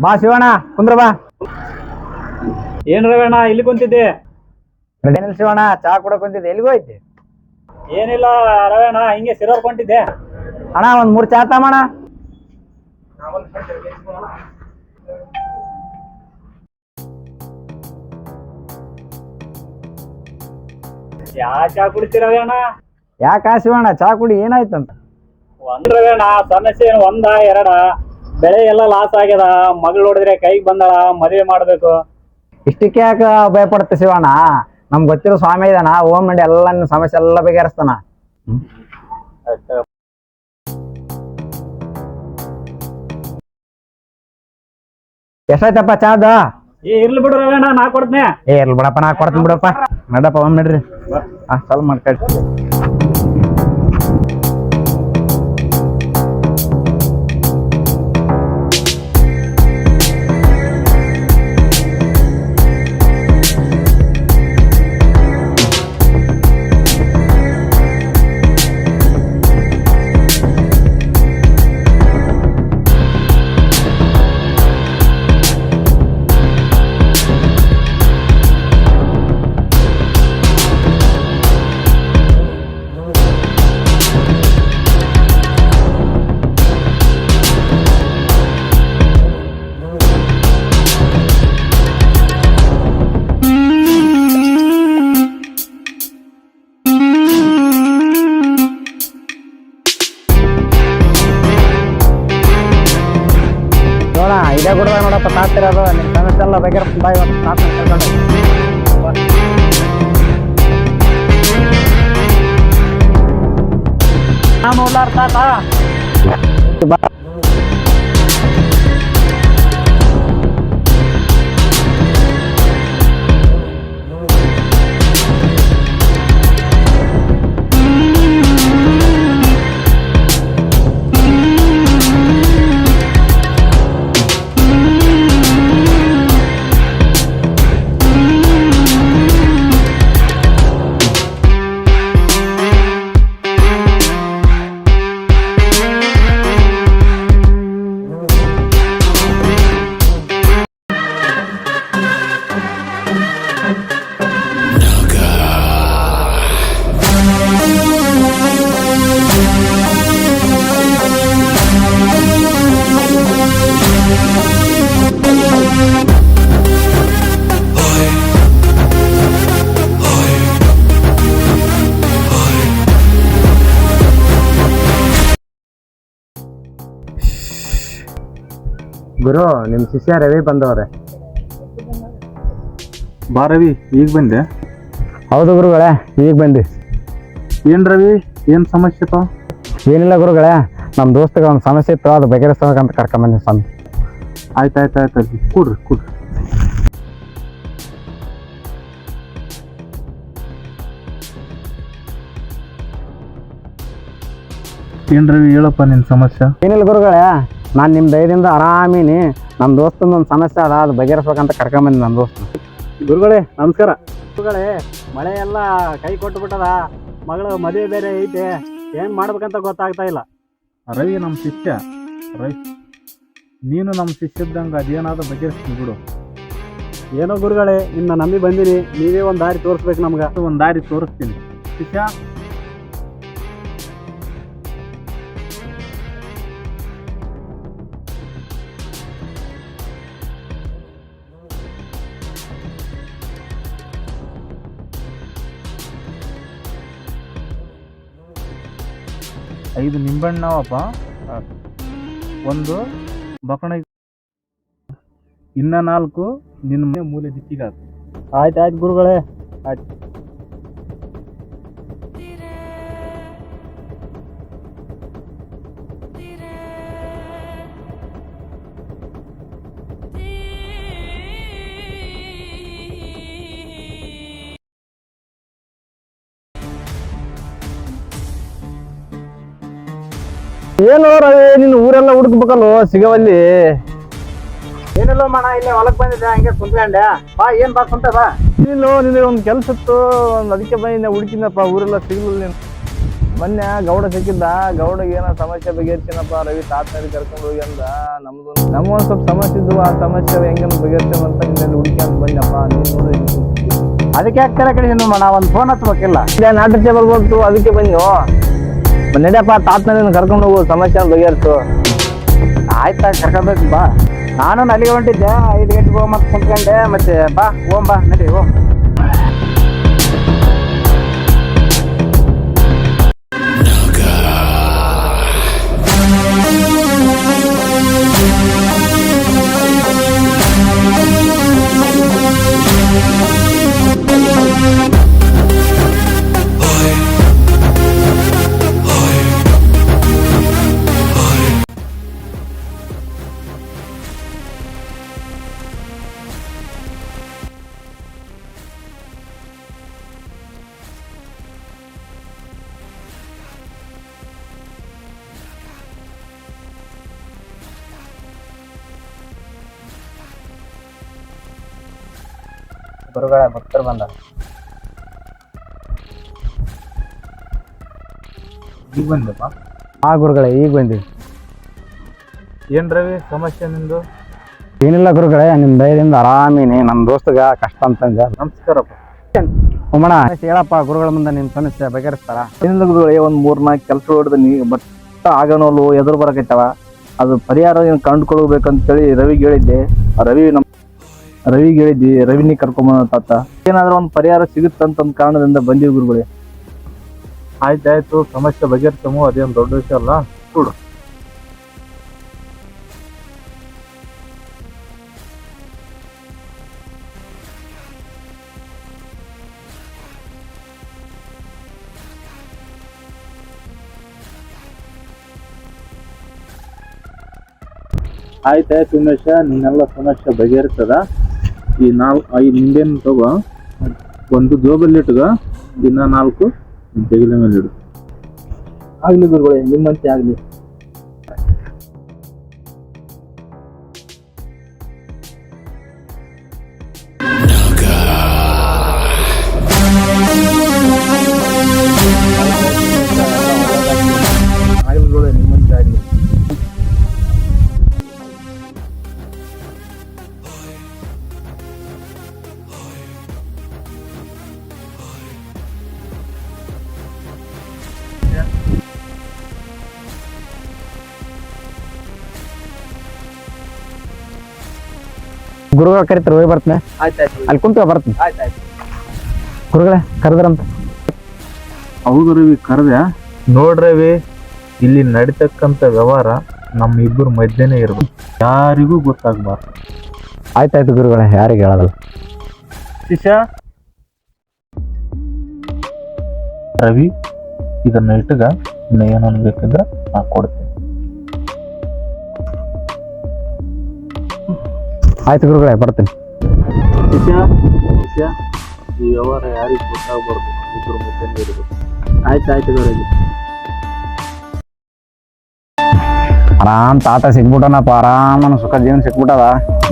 ಬಾ ಶಿವಣ್ಣ ಕುಂದ್ರ ಬಾ. ಏನ್ ರವಣ್ಣ ಇಲ್ಲಿ ಕುಂತಿದ್ದೆ? ಏನಿಲ್ಲ ಶಿವಣ್ಣ ಚಾ ಕೂಡ ಕುಂತಿದ್ದೆ. ಎಲ್ಲಿಗೂ ಐತಿ ಏನಿಲ್ಲ ರವಣ್ಣ ಹಿಂಗೆ ಸಿರೋರ್ಕೊಂಡಿದ್ದೆ ಅಣ್ಣ ಒಂದ್ ಮೂರ್ ಚಾ ತಮ್ಮಣ್ಣ ಯಾ ಚಾ ಕುಡಿತೀರ ರವಣ್ಣ ಯಾಕ ಶಿವಣ್ಣ ಚಾ ಕುಡಿ ಏನಾಯ್ತಂತ? ಒಂದ್ ರವಣ್ಣ ಸಮಸ್ಯೆ ಏನು ಒಂದ ಎರಡ? ಬೆಳೆ ಎಲ್ಲ ಲಾಸ್ ಆಗ್ಯದ ಮಗಳು ನೋಡಿದ್ರೆ ಕೈಗೆ ಬಂದಳ ಮದುವೆ ಮಾಡ್ಬೇಕು. ಇಷ್ಟಕ್ಕೆ ಭಯ ಭಯಪಡುತ್ತೆ ಶಿವಣ್ಣ? ನಮ್ಗ್ ಗೊತ್ತಿರೋ ಸ್ವಾಮಿ ಇದಾನ ಓಂ ಮಂಡಿ ಎಲ್ಲ ನಿನ್ನ ಸಮಸ್ಯೆ ಎಲ್ಲ ಬಗೆಹರಿಸ್ತಾನ. ಎಷ್ಟಾಯ್ತಪ್ಪ ಚಾದ? ಏ ಇರ್ಲಿ ಬಿಡ್ರ ನಾ ಕೊಡ್ತೇನೆ. ಏ ಇರ್ಲಿ ಬಿಡಪ್ಪ ನಾ ಕೊಡ್ತೀನಿ ಬಿಡಪ್ಪ. ನಡಪ್ಪ ಒಮ್ಮೆ ನಡ್ರಿ. ಹಾ ಸಾಲ್ವ್ ಮಾಡ್ಕೊಳಿ ನೋಡ ಇದೇ ಗುಡ್ದ ನೋಡಪ್ಪ ತಾತಿರೋದು ನಿಮ್ ಸಮಸ್ಯೆ ಎಲ್ಲ ಬಗೆಹರಿಸ್ತೀನಿ ಬಾ ಇವತ್ತು ತಾತ ಕರ್ಕೊಂಡು ನಾನು ಉಳ್ಳಾರ್ ತಾತ ಗುರು ನಿಮ್ಮ ಶಿಷ್ಯ ರವಿ ಬಂದವ್ರೆ. ಬಾ ರವಿ ಈಗ ಬಂದೆ. ಹೌದು ಗುರುಗಳೇ ಈಗ ಬಂದಿ. ಏನ್ ರವಿ ಏನ್ ಸಮಸ್ಯೆ ಪಾ? ಏನಿಲ್ಲ ಗುರುಗಳೇ ನಮ್ಮ ದೋಸ್ತಗೆ ಒಂದು ಸಮಸ್ಯೆ ಇತ್ತು ಅದು ಬಗೆಹರಿಸ್ಬೇಕಂತ ಕರ್ಕೊಂಬಂದಿ ಸ್ವಾಮಿ ಆಯ್ತು ಆಯ್ತು ಆಯ್ತು ಕೂಡ್ರಿ ಕೂಡ್ರಿ. ಏನ್ ರವಿ ಹೇಳಪ್ಪ ನಿನ್ ಸಮಸ್ಯೆ? ಏನಿಲ್ಲ ಗುರುಗಳೇ ನಾನು ನಿಮ್ಮ ದಯದಿಂದ ಆರಾಮಿನಿ. ನಮ್ಮ ದೋಸ್ತಂದು ಒಂದು ಸಮಸ್ಯೆ ಅದ ಅದು ಬಗೆಹರಿಸ್ಬೇಕಂತ ಕರ್ಕೊಂಬಂದಿ ನಮ್ಮ ದೋಸ್ತ. ಗುರುಗಳೇ ನಮಸ್ಕಾರ. ಗುರುಗಳೇ ಮಳೆ ಎಲ್ಲ ಕೈ ಕೊಟ್ಟು ಬಿಟ್ಟದ ಮಗಳು ಮದುವೆ ಬೇರೆ ಐತೆ. ಏನು ಮಾಡ್ಬೇಕಂತ ಗೊತ್ತಾಗ್ತಾ ಇಲ್ಲ. ರವಿ ನಮ್ಮ ಶಿಷ್ಯ. ರವಿ ನೀನು ನಮ್ಮ ಶಿಷ್ಯದ್ದಂಗೆ ಅದೇನಾದ್ರೂ ಬಗೆಹರಿಸ್ತೀನಿ ಬಿಡು. ಏನೋ ಗುರುಗಳೇ ನಿನ್ನ ನಂಬಿ ಬಂದಿನಿ ನೀವೇ ಒಂದು ದಾರಿ ತೋರಿಸ್ಬೇಕು ನಮ್ಗೆ. ಒಂದು ದಾರಿ ತೋರಿಸ್ತೀನಿ. ಶಿಷ್ಯ ಐದು ನಿಂಬಣ್ಣವಪ್ಪ. ಒಂದು ಬಕಣ. ಇನ್ನ ನಾಲ್ಕು ನಿನ್ನ ಮೂಲೆ ದಿಕ್ಕಿಗಾತು ಆಯ್ತು ಆಯ್ತು ಗುರುಗಳೇ. ಆಯ್ತು. ಏನು ರವಿ ನಿನ್ನ ಊರೆಲ್ಲ ಹುಡುಕ್ಬೇಕಲ್ವ ಸಿಗವಲ್ಲಿ? ಏನಿಲ್ಲ ಮಣ ಇಲ್ಲೇ ಹೊಲಕ್ ಬಂದಿದ್ದೆ ಹಂಗೆ ಕುಂತ್ಕೊಂಡೆ. ಬಾ ಏನ್ ಬಾ ಕುಂತ ಬಾ. ಇಲ್ಲ ನಿನಗೆ ಒಂದು ಕೆಲಸ ಇತ್ತು ಒಂದು ಅದಕ್ಕೆ ಬಂದಿದ್ದೆ ಹುಡುಕಿನಪ್ಪ ಊರೆಲ್ಲ ಸಿಗಲಿಲ್ಲ ನೀನು. ಮೊನ್ನೆ ಗೌಡ ಸಿಕ್ಕಿದ್ದ ಗೌಡಗೆ ಏನೋ ಸಮಸ್ಯೆ ಬಗೆಹರಿಸಿನಪ್ಪ ರವಿ ತಾತನಲ್ಲಿ ಕರ್ಕೊಂಡು ಹೋಗಿ ಅಂದ. ನಮ್ದು ನಮ್ಗೊಂದು ಸ್ವಲ್ಪ ಸಮಸ್ಯೆ ಇದ್ವು ಆ ಸಮಸ್ಯೆ ಹೆಂಗೇನು ಬಗೆಹರಿಸ್ತೀವಿ ಅಂತ ಹುಡುಕಿ ಅಂತ ಬಂದಪ್ಪ ನೀನು ನೋಡು. ಅದಕ್ಕೆ ಯಾಕೆ ಕಡೆ ಕಡೆ ಮಣ ಒಂದು ಫೋನ್ ಹಚ್ಬೇಕಿಲ್ಲ. ಇಲ್ಲೇ ನಾಟಕ ಟೇಬಲ್ ಬಂತು ಅದಕ್ಕೆ ಬಂದು ನಡಿಯಪ್ಪ ತಾತನ ಕರ್ಕೊಂಡು ಹೋಗು, ಸಮಸ್ಯೆ ಬಗೆಹರಿಸು. ಆಯ್ತಾ ಕರ್ಕೊಬೇಕು, ಬಾ. ನಾನು ಅಲ್ಲಿಗೆ ಹೊಂಟಿದ್ದೆ, ಐದು ಗಂಟೆಗೆ ಹೋಗಿ ಮತ್ತೆ ಕುಂತ್ಕೊಂಡೆ, ಮತ್ತೆ ಬಾ ಓಂ ಬಾ, ನಡಿ ಓಂ ಗುರುಗಳ ಭಕ್ತರು ಬಂದ. ಈಗ ಬಂದಪ್ಪ ಆ ಗುರುಗಳೇ ಈಗ ಬಂದಿವಿ. ಏನ್ ರವಿ ಸಮಸ್ಯೆ ನಿಂದು? ಏನಿಲ್ಲ ಗುರುಗಳೇ ನಿಮ್ಮ ದಯದಿಂದ ಆರಾಮಿನಿ. ನಮ್ಮ ದೋಸ್ತಗ ಕಷ್ಟ ಅಂತಂದ. ನಮಸ್ಕಾರಪ್ಪ. ಉಮ್ಮಣ ಹೇಳಪ್ಪ ಗುರುಗಳ ಮುಂದೆ ನಿಮ್ಮ ಸಮಸ್ಯೆ ಬಗೆಹರಿಸ್ತಾರ? ಏನಿಲ್ಲ ಗುರುಗಳೇ ಒಂದು ಮೂರು ನಾಲ್ಕು ಕೆಲಸ ಹೊಡೆದನಿ ಬಟ್ ಆಗನೋಲು ಎದುರು ಬರಕೈತವ. ಅದು ಪರಿಹಾರ ಏನು ಕಂಡುಕೊಳ್ಬೇಕಂತೇಳಿ ರವಿಗೆ ಹೇಳಿದ್ದೆ. ಆ ರವಿ ನಮ್ ರವಿಗೆ ಹೇಳಿದ್ವಿ ರವಿನಿ ಕರ್ಕೊಂಬನ ತಾತ. ಏನಾದ್ರೂ ಒಂದು ಪರಿಹಾರ ಸಿಗುತ್ತಂತ ಒಂದು ಕಾರಣದಿಂದ ಬಂದಿವಿ ಗುರುಗಳೇ. ಆಯ್ತಾಯ್ತು ಸಮಸ್ಯೆ ಬಗೆಹರಿಸಮು ಅದೇನು ದೊಡ್ಡ ವಿಷಯ ಅಲ್ಲ. ಕೂಡು ಆಯ್ತಾಯ್ತು ಉಮೇಶ. ನಿನ್ನೆಲ್ಲ ಸಮಸ್ಯೆ ಬಗೆಹರಿತದ ಈ ನಾಲ್ಕು ಐದು ನಿಂಬೆನ ತಗೋ, ಒಂದು ಜೋಬಲ್ಲಿ ಇಟ್ಕೋ ದಿನ ನಾಲ್ಕು, ತೆಗಿಲ ಮೇಲೆ ಇಡು. ಆಗ್ಲಿ ಗುರುಗಳೇ, ನಿಮ್ಮಂತೆ ಆಗ್ಲಿ. ಗುರುಗಳು ಕರಿತಾರೆ ಹೋಗಿ ಬರ್ತೀನಿ. ಅಲ್ಲಿ ಕುಂತ ಬರ್ತೀನಿ. ಗುರುಗಳೇ ಕರೆದ್ರಂತ. ಹೌದು ರವಿ ಕರೆದೆ. ನೋಡ್ರವಿ ಇಲ್ಲಿ ನಡೀತಕ್ಕಂಥ ವ್ಯವಹಾರ ನಮ್ಮ ಇಬ್ಬರು ಮಧ್ಯನೇ ಇರಬೇಕು. ಯಾರಿಗೂ ಗೊತ್ತಾಗಬಾರ್ದು. ಆಯ್ತಾಯ್ತು ಗುರುಗಳೇ ಯಾರಿಗೆ ಹೇಳೋದಲ್ಲ. ಶಿಷ್ಯ? ರವಿ ಇದನ್ನ ಇಟ್ಟಗ ಇನ್ನು ಏನನ್ನು ಬೇಕಿದ್ರೆ ನಾ ಕೊಡ್ತೀನಿ. ಆಯ್ತು ಗುರುಗಳೇ ಬರ್ತೀನಿ. ಶಿಷ್ಯ ಶಿಷ್ಯ ಈ ವ್ಯವಹಾರ ಯಾರಿಗೆ ಗೊತ್ತಾಗಬಾರ್ದು ಇಬ್ಬರು ಮಧ್ಯನೇ ಇರಬೇಕು ಆಯ್ತಾಯ್ತು ಗುರುಗಳೇ. ಆರಾಮ್ ತಾತ ಸಿಕ್ಬಿಟ್ಟನಪ್ಪ ಆರಾಮ ಸುಖ ಜೀವನ ಸಿಕ್ಬಿಟ್ಟದ.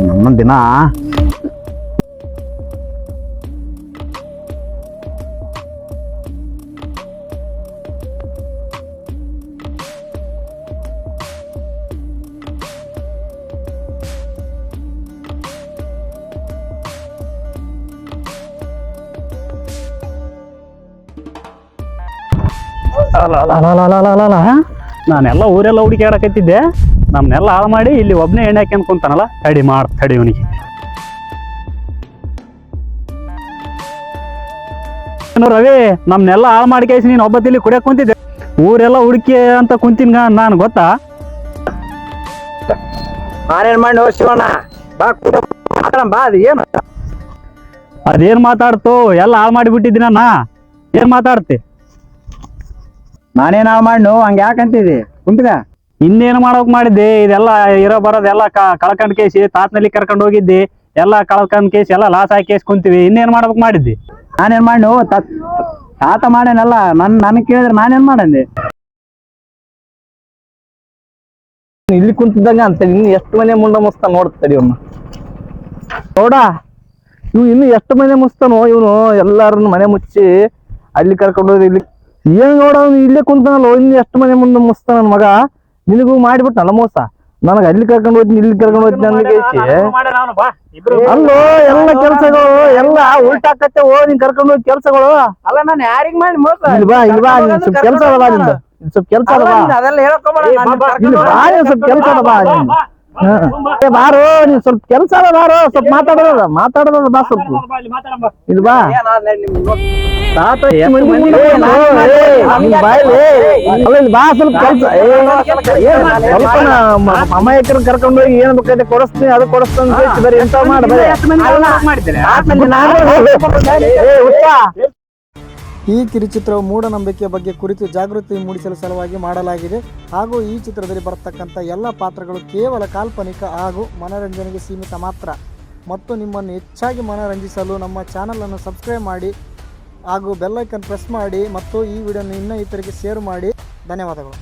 ನಮ್ಮ ದಿನ ನಾನೆಲ್ಲ ಊರೆಲ್ಲ ಹುಡುಕಾಡಕತ್ತಿದ್ದೆ ನಮ್ನೆಲ್ಲ ಹಾಳು ಮಾಡಿ ಇಲ್ಲಿ ಒಬ್ಬನೇ ಎಣ್ಣೆ ಹಾಕಿ ಅನ್ಕೊಂತಾನಲ್ಲ ತಡಿ ಮಾಡಿ ತಡಿ ಇವನಿಗೆ ರವಿ ನಮ್ನೆಲ್ಲ ಹಾಳು ಮಾಡಿ ಕೇಸಿ ನೀನು ಒಬ್ಬತ್ತಿಲ್ಲಿ ಕುಡಿಯಕ್ ಕುಂತಿದ್ದೆ. ಊರೆಲ್ಲ ಹುಡುಕಿ ಅಂತ ಕುಂತಿನ ನಾನು ಗೊತ್ತಾ? ನಾನೇನ್ ಮಾಡಿ ಶಿವಣ್ಣ? ಬಾ ಬಾ ಅದು ಏನು? ಅದೇನ್ ಮಾತಾಡ್ತು? ಎಲ್ಲ ಹಾಳು ಮಾಡಿಬಿಟ್ಟಿದ್ದೀನ ನಾ? ಏನ್ ಮಾತಾಡ್ತಿ? ನಾನೇನ್ ನಾವ್ ಮಾಡ್ನು ಹಂಗ ಯಾಕಂತಿದಿ? ಕುಂತಿದ ಇನ್ನೇನು ಮಾಡೋಕ್ ಮಾಡಿದ್ದೆ? ಇದೆಲ್ಲ ಇರೋ ಬರೋದೆಲ್ಲ ಕಳ್ಕೊಂಡ್ ಕೇಸಿ ತಾತ್ನಲ್ಲಿ ಕರ್ಕೊಂಡು ಹೋಗಿದ್ದಿ. ಎಲ್ಲ ಕಳ್ಕೊಂಡ್ ಕೇಸಿ ಎಲ್ಲ ಲಾಸ್ ಹಾಕಿ ಕೇಸ್ ಕುಂತೀವಿ. ಇನ್ನೇನ್ ಮಾಡ್ಬೇಕು ಮಾಡಿದ್ದಿ? ನಾನೇನ್ ಮಾಡಿ ತಾತ ಮಾಡೇನಲ್ಲ ನನ್ ನನ್ ಕೇಳಿದ್ರೆ ನಾನೇನ್ ಮಾಡಂದೆ? ಇಲ್ಲಿ ಕುಂತಿದ್ದಂಗ ಅಂತ ಇನ್ನು ಎಷ್ಟು ಮನೆ ಮುಂಡ ಮುಸ್ತ ನೋಡ್ತಡಿ ಅವನ್ನ ನೋಡ ಇವ್ ಇನ್ನು ಎಷ್ಟು ಮನೆ ಮುಸ್ತಾನೋ ಇವನು? ಎಲ್ಲಾರನ್ನ ಮನೆ ಮುಚ್ಚಿ ಅಲ್ಲಿ ಕರ್ಕೊಂಡು ಹೋಗಿ ಇಲ್ಲಿ ಏನ್ ನೋಡ ಇಲ್ಲೇ ಕುಂತಾನಲ್ಲ ಇನ್ನು ಎಷ್ಟು ಮನೆ ಮುಂದೆ ಮುಸ್ತ ನನ್ನ ಮಗ? ನಿನಗೂ ಮಾಡಿಬಿಟ್ನಲ್ಲ ಮೋಸ? ನನಗೆ ಅಲ್ಲಿ ಕರ್ಕೊಂಡು ಹೋಗ್ತೀನಿ ಇಲ್ಲಿ ಕರ್ಕೊಂಡು ಹೋಗ್ತೀನಿ ನನಗೆ ಅಲ್ಲೋ ಎಲ್ಲ ಕೆಲಸಗಳು ಎಲ್ಲ ಉಲ್ಟಾಕತ್ತೆ ಓ ನೀನ್ ಕರ್ಕೊಂಡು ಹೋಗಿ ಕೆಲಸಗಳು. ಅಲ್ಲ ನಾನು ಯಾರಿಗ್ ಮಾಡಿ ಮೋಸ? ಇಲ್ವಾ ಇಲ್ವಾ ನೀನ್ ಸ್ವಲ್ಪ ಕೆಲಸ ನಿಂದು. ಸ್ವಲ್ಪ ಕೆಲಸ ಅದ ಅಲ್ಲ, ಅದೆಲ್ಲ ನೀನ್ ಸ್ವಲ್ಪ ಕೆಲಸ ನೀನ್. ಹಾ. ಏ ಬಾರೋ ನೀನ್ ಸ್ವಲ್ಪ ಕೆಲಸ ಅದ ಬಾರೋ ಸ್ವಲ್ಪ ಮಾತಾಡೋದ ಮಾತಾಡೋದ ಬಾ ಸ್ವಲ್ಪ. ಇದು ಬಾ. ತಾತ ಬಾ ಸ್ವಲ್ಪ ಕೆಲಸ. ಸ್ವಲ್ಪ ಕರ್ಕೊಂಡು ಹೋಗಿ ಏನ್ ಬೇಕಾದ್ರೆ ಕೊಡಿಸ್ತೀನಿ ಅದು ಕೊಡಿಸ್ತಾನೆ ಬರೀ ಎಂತ ಮಾಡ ಬರೀ. ಈ ಕಿರುಚಿತ್ರವು ಮೂಢನಂಬಿಕೆಯ ಬಗ್ಗೆ ಕುರಿತು ಜಾಗೃತಿ ಮೂಡಿಸಲು ಸಲುವಾಗಿ ಮಾಡಲಾಗಿದೆ. ಹಾಗೂ ಈ ಚಿತ್ರದಲ್ಲಿ ಬರತಕ್ಕಂಥ ಎಲ್ಲ ಪಾತ್ರಗಳು ಕೇವಲ ಕಾಲ್ಪನಿಕ ಹಾಗೂ ಮನೋರಂಜನೆಗೆ ಸೀಮಿತ ಮಾತ್ರ. ಮತ್ತು ನಿಮ್ಮನ್ನು ಹೆಚ್ಚಾಗಿ ಮನರಂಜಿಸಲು ನಮ್ಮ ಚಾನಲನ್ನು ಸಬ್ಸ್ಕ್ರೈಬ್ ಮಾಡಿ ಹಾಗೂ ಬೆಲ್ಲೈಕನ್ ಪ್ರೆಸ್ ಮಾಡಿ ಮತ್ತು ಈ ವಿಡಿಯೋನ ಇನ್ನೂ ಇತರಿಗೆ ಶೇರ್ ಮಾಡಿ. ಧನ್ಯವಾದಗಳು.